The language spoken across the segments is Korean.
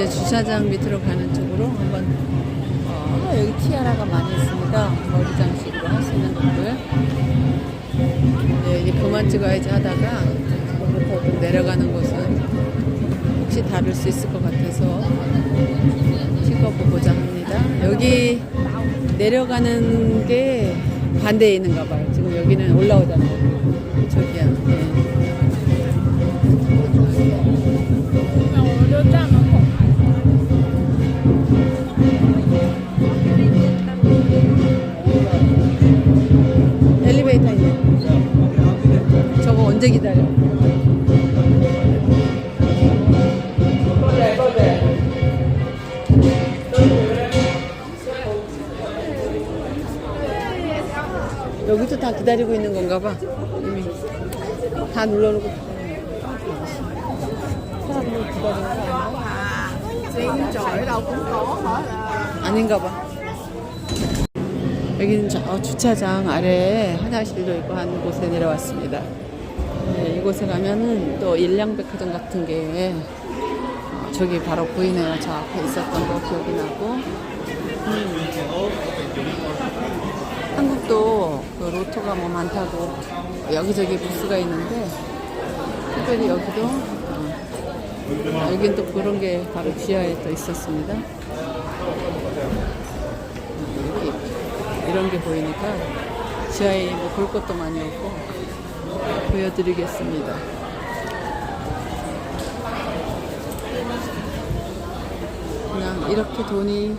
이제 주차장 밑으로 가는 쪽으로 한번 어, 여기 티아라가 많이 있습니다. 머리 장식으로 할 수 있는 것들. 네, 이제 그만 찍어야지 하다가 내려가는 곳은 혹시 다룰 수 있을 것 같아서 찍어보고자 합니다. 여기 내려가는 게 반대에 있는가 봐요. 지금 여기는 올라오잖아요. 저기야. 네. 언제 기다려? 여기도 다 기다리고 있는 건가 봐. 이미 다 눌러놓고 아닌가? 봐. 여기는 저 주차장 아래에 화장실도 있고 한 곳에 내려왔습니다. 네, 이곳에 가면은 또 일량백화점 같은 게 어, 저기 바로 보이네요. 저 앞에 있었던 거 기억이 나고. 음. 한국도 그 로또가 뭐 많다고 여기저기 부스가 있는데 특별히 여기도 어, 여긴 또 그런 게 바로 지하에 또 있었습니다. 이렇게 이런 게 보이니까 지하에 뭐 볼 것도 많이 없고 보여드리겠습니다. 그냥 이렇게 돈이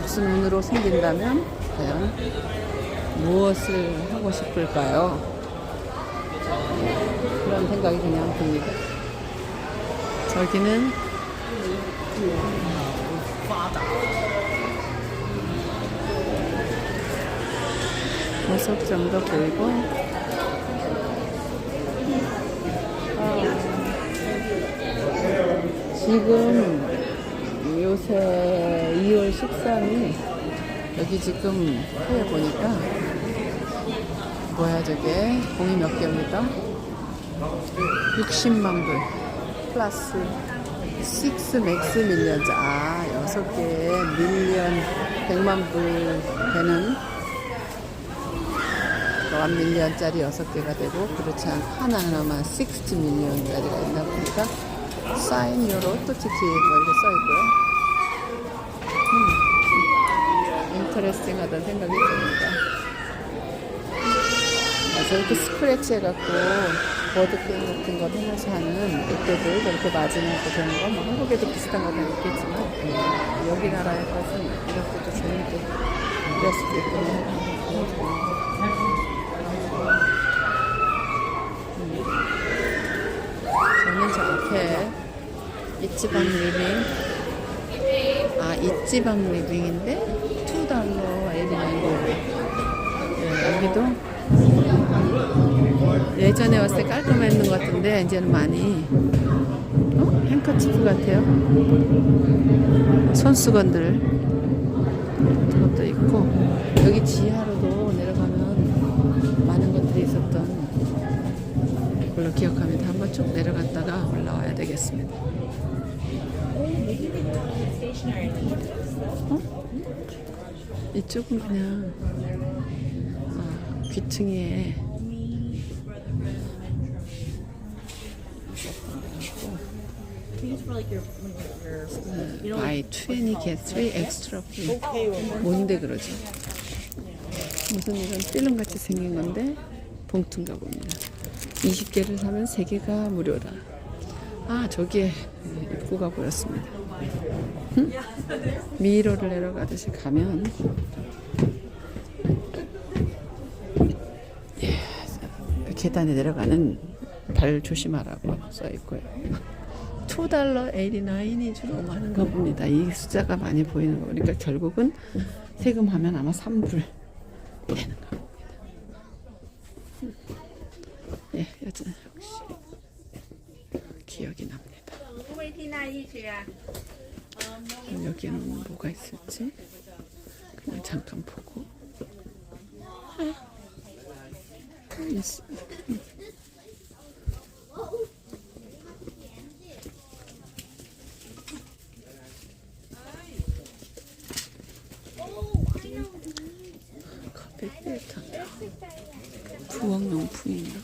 무슨 운으로 생긴다면 과연 무엇을 하고 싶을까요? 그런 생각이 그냥 듭니다. 저기는 고속정도 보이고 지금 요새 2월 13일 여기 지금 후에 보니까 뭐야 저게? 공이 몇 개입니까? 60만 불. 플러스 6 맥스 밀리언즈. 아 6개. 밀리언 100만 불 되는 또한 밀리언짜리 6개가 되고 그렇지 않고 하나하나만 60 밀리언짜리가 있나 보니까 사인 요로 또 티켓 뭐 이렇게 써있고요. 인터레스팅 하다는 생각이 듭니다. 아, 저렇게 스크래치 해갖고 보드게임 같은 거 하면서 하는 롯데들 저렇게 마지막에 되는 거, 뭐 한국에도 비슷한 거다 있겠지만 음, 여기 나라에 가서 이렇게도 재밌게 할 수도 있구나 저는 저 앞에 이지방 리빙 아 이지방 리빙인데 2달러 에리나이고 네, 여기도 예전에 왔을 때 깔끔했는 것 같은데 이제는 많이 어? 행커치프 같아요 손수건들 그것도 있고 여기 지하로도 내려가면 많은 것들이 있었던 걸로 기억합니다. 한번 쭉 내려갔다가 올라와야 되겠습니다. 어? 이쪽은 그냥 어, 귀퉁이에 buy 20 get 3 extra free. 뭔데 그러죠? 무슨 이런 필름 같이 생긴 건데 봉투인가 봅니다. 20개를 사면 3개가 무료다. 아, 저기에 입구가 보였습니다. 응? 미로를 내려가듯이 가면 예, 계단에 내려가는 발 조심하라고 써 있고요. 2달러 89이 주로 많은가 봅니다. 이 숫자가 많이 보이는 거 보니까 결국은 세금하면 아마 3불 되는가 여기는 뭐가 있을지? 그냥 잠깐 보고. 아, 아, 커피 필터. 부엌용품인가?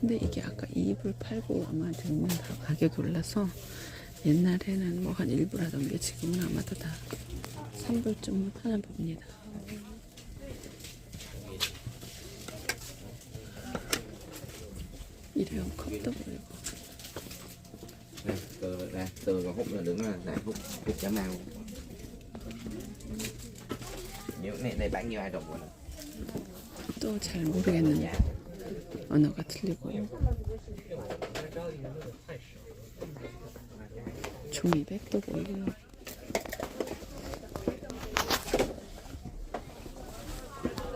근데 이게 아까 2불 팔고 아마 지금은 다 가격이 올라서 옛날에는 뭐 한 1불 하던 게 지금은 아마도 다 3불쯤 하나 봅니다. 일회용 컵도 보이고 từ nè, từ còn hút là đứng là này hút hút chả mang luôn. Nhiều này này bán nhiêu ai đồng rồi nè. 또 잘 모르겠는데 언어가 틀리고 종이백도 보이고요.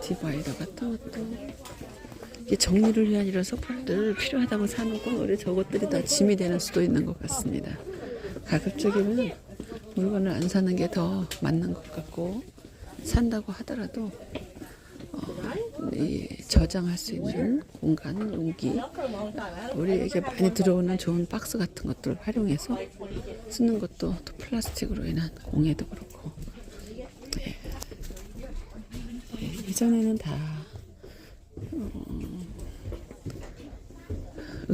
디바이더 같은 것도 이게 정리를 위한 이런 소파들 필요하다고 사놓고 오히려 저것들이 다 짐이 되는 수도 있는 것 같습니다. 가급적이면 물건을 안 사는 게 더 맞는 것 같고 산다고 하더라도 이 저장할 수 있는 공간, 용기, 우리에게 많이 들어오는 좋은 박스 같은 것들을 활용해서 쓰는 것도 또 플라스틱으로 인한 공해도 그렇고 예. 예, 예전에는 다 어,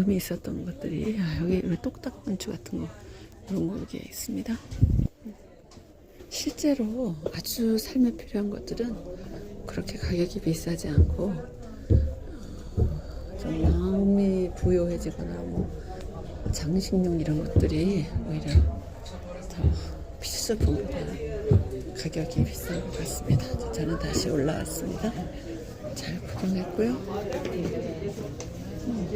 의미 있었던 것들이 아, 여기 똑딱 건축 같은 거 이런 거 여기에 있습니다. 실제로 아주 삶에 필요한 것들은 그렇게 가격이 비싸지 않고 어, 좀 마음이 부요해지거나 뭐 장식용 이런 것들이 오히려 더 필수품보다 가격이 비싼 것 같습니다. 자, 저는 다시 올라왔습니다. 잘 구경했고요. 음.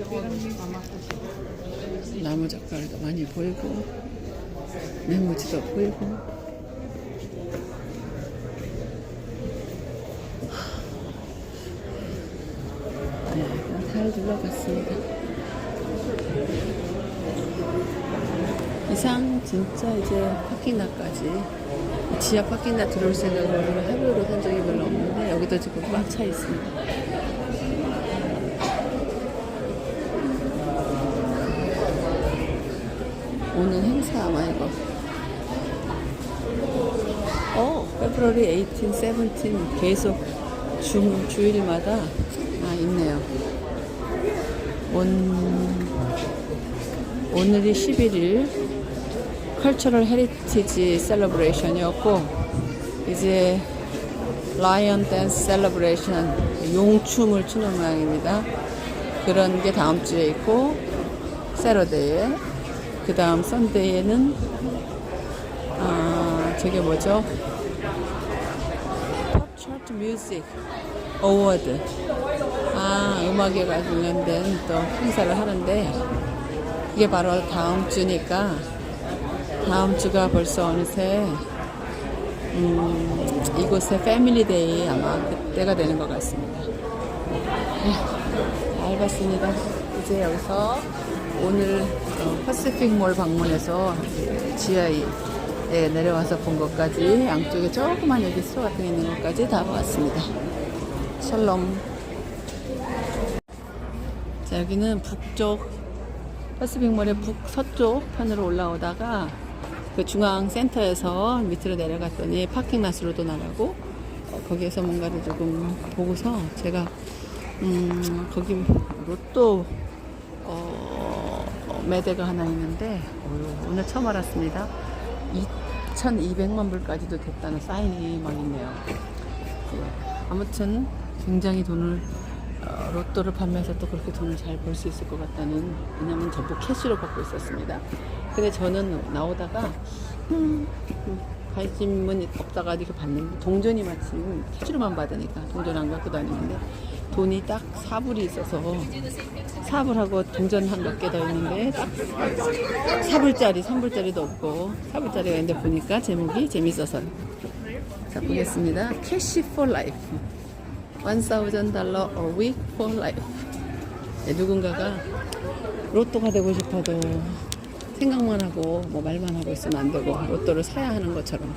나무 젓가락도 많이 보이고 메모지도 보이고 네, 잘 둘러봤습니다. 이상 진짜 이제 파킹나까지 지하 파킹나 들어올 생각으로 하루로 산 적이 별로 없는데 여기도 지금 꽉 차 있습니다. 오늘 행사 아마 이거 어, 페브러리 18, 17 계속 주, 주일마다 아 있네요. 온 오늘이 11일 컬처럴 헤리티지 셀러브레이션이었고 이제 라이언 댄스 셀러브레이션 용춤을 추는 모양입니다. 그런 게 다음 주에 있고 세러데이에 그 다음 썬데이에는 아 저게 뭐죠? 팝 차트 뮤직 어워드 아 음악에 관련된 또 행사를 하는데 이게 바로 다음 주니까 다음 주가 벌써 어느새 음, 이곳의 패밀리데이 아마 그때가 되는 것 같습니다. 네, 잘 봤습니다. 이제 여기서 오늘 어, 퍼시픽몰 방문해서 지하에 내려와서 본 것까지 양쪽에 조그만 여기 스토어 같은 게 있는 것까지 다 봤습니다. 샬롬. 자, 여기는 북쪽 퍼시픽몰의 북서쪽 편으로 올라오다가 그 중앙 센터에서 밑으로 내려갔더니 파킹 라스로도 나가고 어, 거기에서 뭔가를 조금 보고서 제가 음, 거기 로또 어, 어, 매대가 하나 있는데 어, 오늘 처음 알았습니다. 2,200만 불까지도 됐다는 사인이 막 있네요. 예. 아무튼 굉장히 돈을 어, 로또를 판매해서 또 그렇게 돈을 잘 벌 수 있을 것 같다는 왜냐면 전부 캐시로 받고 있었습니다. 근데 저는 나오다가 음, 음, 관심은 없다가 이렇게 봤는데 동전이 마침 캐시로만 받으니까 동전 안 갖고 다니는데 돈이 딱 4불이 있어서 4불하고 동전 한 몇 개 더 있는데 딱 4불짜리 3불짜리도 없고 4불짜리가 있는데 보니까 제목이 재밌어서 자 보겠습니다. 캐시 for life 1000 달러 a week for life 네, 누군가가 로또가 되고 싶어도 생각만 하고 뭐 말만 하고 있으면 안 되고 로또를 사야 하는 것처럼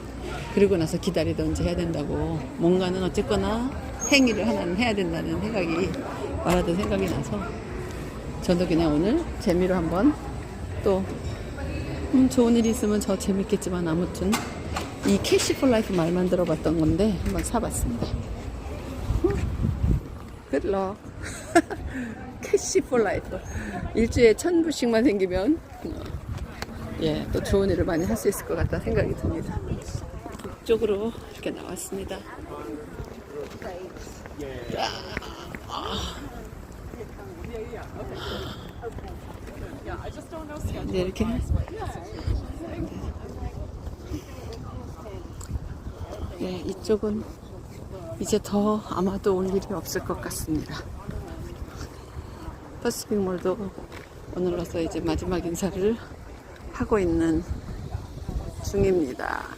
그리고 나서 기다리든지 해야 된다고 뭔가는 어쨌거나 행위를 하나는 해야 된다는 생각이 말하던 생각이 나서 저도 그냥 오늘 재미로 한번 또 음, 좋은 일이 있으면 저 재밌겠지만 아무튼 이 캐시 폴 라이프 말만 들어봤던 건데 한번 사봤습니다. 굿럭 캐시 폴 라이프 일주일에 천 불씩만 생기면 어, 예, 또 좋은 일을 많이 할 수 있을 것 같다 생각이 듭니다. 이쪽으로 이렇게 나왔습니다. 네, 이렇게 네, 이쪽은 이제 더 아마도 올 일이 없을 것 같습니다. 퍼시픽몰도 오늘로서 이제 마지막 인사를 하고 있는 중입니다.